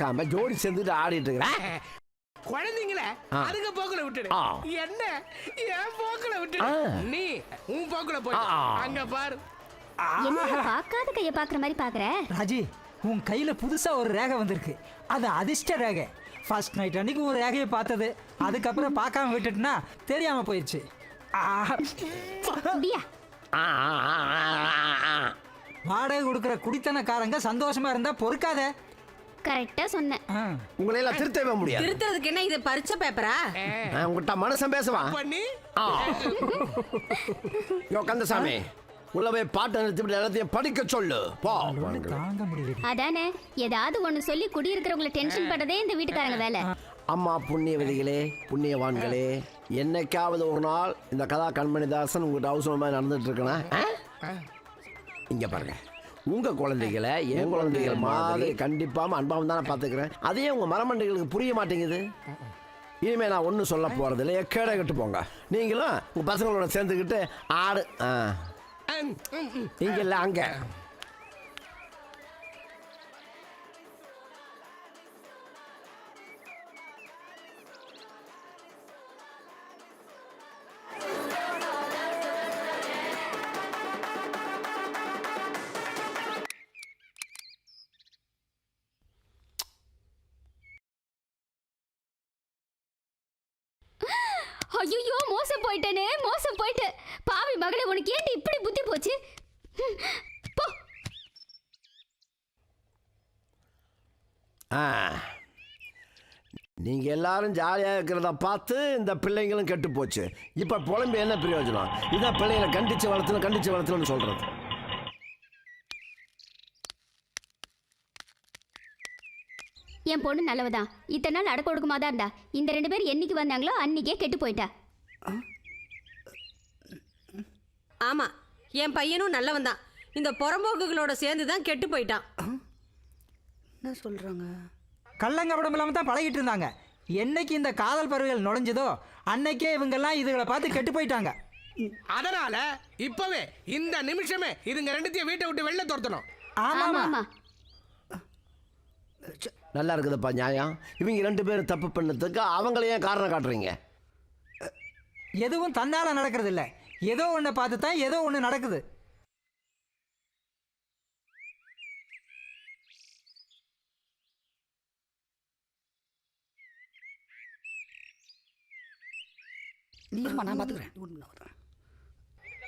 பார்க்காம ஜோடி சேர்ந்துட்டு ஆடிட்டு இருக்கிறேன். குழந்தைங்கள. அதுங்க போக்குல விட்டுடு. என்ன? என் போக்குல விட்டுடு. நீ உன் போக்குல போய். அங்க பாரு. என்ன பார்க்காத கைய பாக்குற மாதிரி பாக்குற ராஜி உன் கையில புதுசா ஒரு ரேகை வந்திருக்கு. அது அதிர்ஷ்ட ரேகை. ஃபர்ஸ்ட் நைட் அன்னைக்கு ஒரு ரேகையை பார்த்தது. அதுக்கப்புறம் பார்க்காம விட்டுட்டுனா தெரியாம போயிடுச்சு. வாடகை கொடுக்குற குடித்தனக்காரங்க சந்தோஷமா இருந்தா பொறுக்காத. கரெக்டா சொன்னேன். உங்களை எல்லாம் திருத்தவே முடியாது. திருத்துறதுக்கு என்ன இது பரிச்சை பேப்பரா? நான் உங்ககிட்ட மனுஷன் பேசுவான் பண்ணி. யோ கந்தசாமி உள்ள போய் பாட்டை நிறுத்திவிட்டு எல்லாத்தையும் படிக்க சொல்லு. போ. ஒண்ணு தாங்க முடியல அதானே ஏதாவது ஒண்ணு சொல்லி குடியிருக்கிறவங்களை டென்ஷன் பண்றதே இந்த வீட்டுக்காரங்க வேலை. அம்மா புண்ணியவதிகளே புண்ணியவான்களே என்னைக்காவது ஒரு நாள் இந்த கதா கண்மணிதாசன் உங்ககிட்ட அவசரம் மாதிரி நடந்துட்டு இருக்கனா? இங்க பாருங்க. உங்க குழந்தைகளை என் குழந்தைகள் மாதிரி. கண்டிப்பாம அன்பாவும் தானே பார்த்துக்கிறேன். அதே உங்க மரமண்டைகளுக்கு புரிய மாட்டேங்குது. இனிமே நான் ஒன்றும் சொல்ல போறதில்ல. எக்கேட கட்டு போங்க. நீங்களும் உங்க பசங்களோட சேர்ந்துக்கிட்டு ஆடு ஆ. இங்க இல்ல அங்க. ஐயோ மோசம் போயிட்டேனே மோசம் போயிட்டேன் பாவி மகளே உனக்கு ஏன் இப்படி புத்தி போச்சு? போ. ஆ. நீங்க எல்லாரும் ஜாலியாக இருக்கிறத பார்த்து இந்த பிள்ளைங்களும் கெட்டு போச்சு. இப்போ புலம்பு என்ன பிரயோஜனம்? இதான் பிள்ளைங்களை கண்டிச்சு வளர்த்தணும் கண்டிச்சு வளர்த்தணும்னு சொல்றது. என் பொண்ணு நல்லவதான். இத்தனை நாள் அடக்க ஒடுக்கமா தான் இருந்தா. இந்த ரெண்டு பேரும் என்னைக்கு வந்தாங்களோ அன்னைக்கே கெட்டு போயிட்டா. ஆமா என் பையனும் நல்லவன் தான் இந்த புறம்போக்குகளோட சேர்ந்து தான் கெட்டு போயிட்டான். என்ன சொல்றாங்க? கள்ளங்கபடம் இல்லாம தான் பழகிட்டு இருந்தாங்க. என்னைக்கு இந்த காதல் பறவைகள் நுழைஞ்சதோ அன்னைக்கே இவங்கெல்லாம் இதுகளை பார்த்து கெட்டு போயிட்டாங்க. அதனால இப்பவே இந்த நிமிஷமே இதுங்க ரெண்டுத்தையும் வீட்டை விட்டு வெளில துரத்தணும். ஆமா ஆமாமா ஆமா நல்லா இருக்குதுப்பா நியாயம். இவங்க ரெண்டு பேரும் தப்பு பண்ணதுக்கு அவங்கள ஏன் காரணம் காட்டுறீங்க? எதுவும் தன்னால நடக்கிறது இல்ல ஏதோ ஒண்ணு பார்த்து தான் ஏதோ ஒண்ணு நடக்குது. நீ இருமா நான் வரேன்.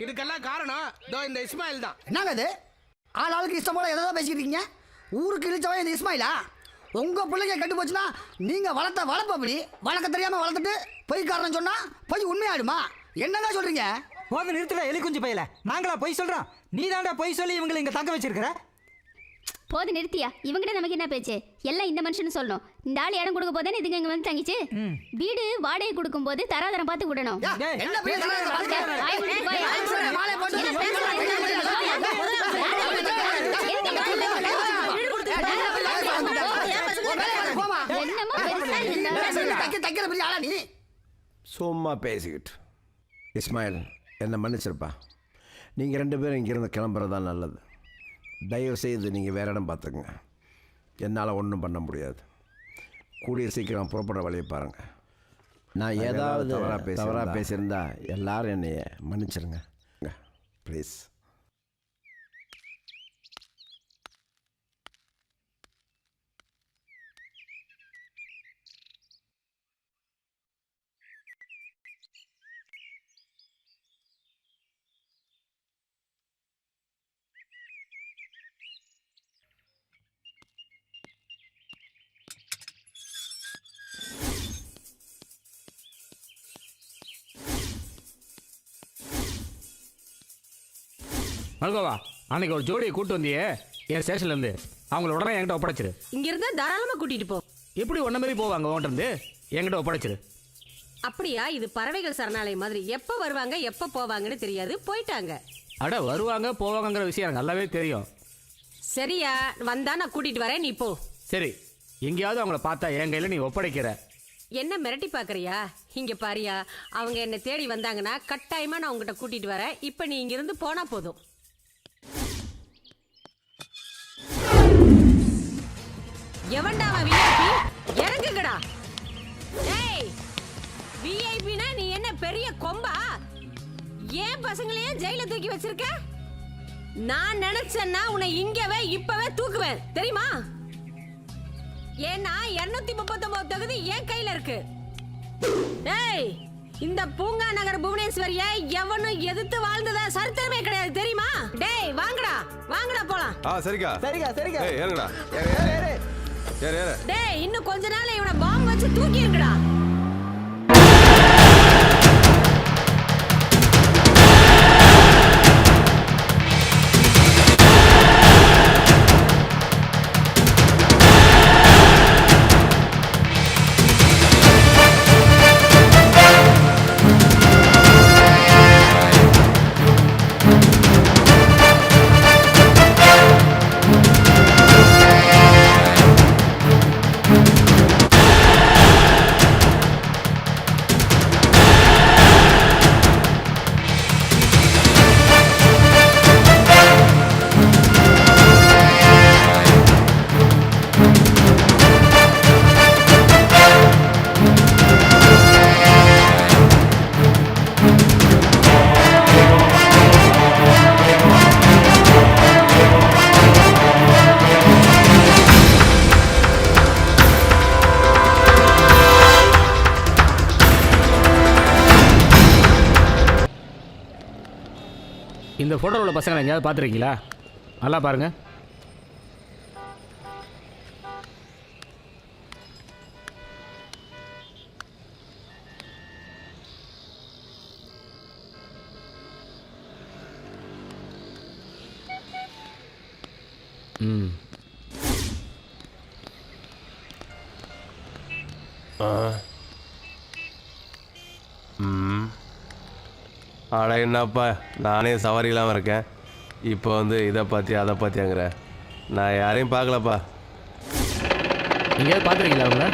இதுக்கெல்லாம் காரணம் இதோ இந்த இஸ்மாயில் தான் என்னங்க இது? ஆள் ஆளுக்கு இஷ்டம் போல எதாவது பேசிக்கிட்டு இருக்கீங்க? ஊருக்கு இழிச்சவன் இந்த இஸ்மாயிலா? உங்க பிள்ளைங்க கெட்டு போச்சுன்னா நீங்க வளர்த்த வளர்ப்பு அப்படி வளர்க்க தெரியாம வளர்த்துட்டு பொய் காரணம் சொன்னா பொய் உண்மையாயிடுமா என்னங்க சொல்றீங்க போது நிறுத்தல எலி குஞ்சு பையல நாங்களா பொய் சொல்றோம் நீ தாண்டா பொய் சொல்லி இவங்களை இங்க தங்க வச்சிருக்கிற போது நிறுத்தியா இவங்கிட்ட நமக்கு என்ன பேச்சு எல்லாம் இந்த மனுஷன் சொல்லணும் இந்த ஆள் இடம் கொடுக்க போதானே இதுங்க இங்க வந்து தங்கிச்சு வீடு வாடகை கொடுக்கும் போது தராதரம் பார்த்து விடணும் என்ன பெரிய டேய், தலைவர் டேய், வாழ்க்கை? வாய் மூடிட்டு போய். ஆள் சொல்ற மாலையை போட்டு என்ன பேசுற பேசுற? போமா என்னமோ பெருசா இருந்தா தைக்க தைக்கிற பெரிய ஆளா நீ. சும்மா பேசிக்கிட்டு. இஸ்மாயில் என்னை மன்னிச்சிருப்பா. நீங்கள் ரெண்டு பேரும் இங்கேருந்து கிளம்புறது தான் நல்லது. தயவு செய்து நீங்கள் வேற இடம் பார்த்துக்குங்க. என்னால் ஒன்றும் பண்ண முடியாது. கூடிய சீக்கிரம் புறப்பட வழியை பாருங்கள் நான் ஏதாவது தவறாக பேசி தவறாக பேசியிருந்தா எல்லாரும் என்னைய மன்னிச்சிருங்க. ப்ளீஸ். மல்கோவா அன்னைக்கு ஒரு ஜோடியை கூட்டு வந்தியே என் ஸ்டேஷன்ல இருந்து. அவங்கள உடனே என்கிட்ட ஒப்படைச்சிரு. இங்க இருந்தா தாராளமா கூட்டிட்டு போ. எப்படி ஒன்ன மாதிரி போவாங்க உன்கிட்ட என்கிட்ட ஒப்படைச்சிரு. அப்படியா இது பறவைகள் சரணாலயம் மாதிரி. எப்ப வருவாங்க எப்ப போவாங்கன்னு தெரியாது. போயிட்டாங்க. அட வருவாங்க போவாங்கங்கிற விஷயம் எனக்கு நல்லாவே தெரியும். சரியா வந்தா நான் கூட்டிட்டு வரேன் நீ போ. சரி எங்கேயாவது அவங்கள பார்த்தா என் கையில் நீ ஒப்படைக்கிற. என்ன மிரட்டி பாக்குறியா இங்க பாரியா அவங்க என்ன தேடி வந்தாங்கன்னா கட்டாயமா நான் உங்ககிட்ட கூட்டிட்டு வரேன். இப்ப நீ இங்க இருந்து போனா போதும். எவன்டா அவன் விஐபி இறங்குங்கடா. ஏய் விஐபினா நீ என்ன பெரிய கொம்பா? ஏன் பசங்களையே ஜெயில தூக்கி வச்சிருக்க? நான் நினைச்சேன்னா உன்னை இங்கவே இப்பவே தூக்குவேன். தெரியுமா? ஏன்னா 239 தொகுதி என் கையில இருக்கு. டேய் இந்த பூங்கா நகர் புவனேஸ்வரிய எவனும் எதிர்த்து வாழ்ந்ததா சரித்திரமே கிடையாது. தெரியுமா? டேய் வாங்கடா. வாங்கடா போலாம். ஆ சரிக்கா. சரிக்கா சரிக்கா. ஏய் ஏறுங்கடா ஏறு ஏறு டேய் இன்னும் கொஞ்ச நாள் இவனை பாம்பு வச்சு தூக்கி இருக்கடா இந்த ஃபோட்டோவில் உள்ள பசங்களை எங்கேயாவது பார்த்துருக்கீங்களா? நல்லா பாருங்க. ம். அட என்னப்பா? நானே சவாரி இல்லாமல் இருக்கேன். இப்போ வந்து இதை பற்றி அதை பற்றியாங்கிற நான் யாரையும் பார்க்கலப்பா. எங்கேயாவது பார்த்துருக்கீங்களா அவங்கள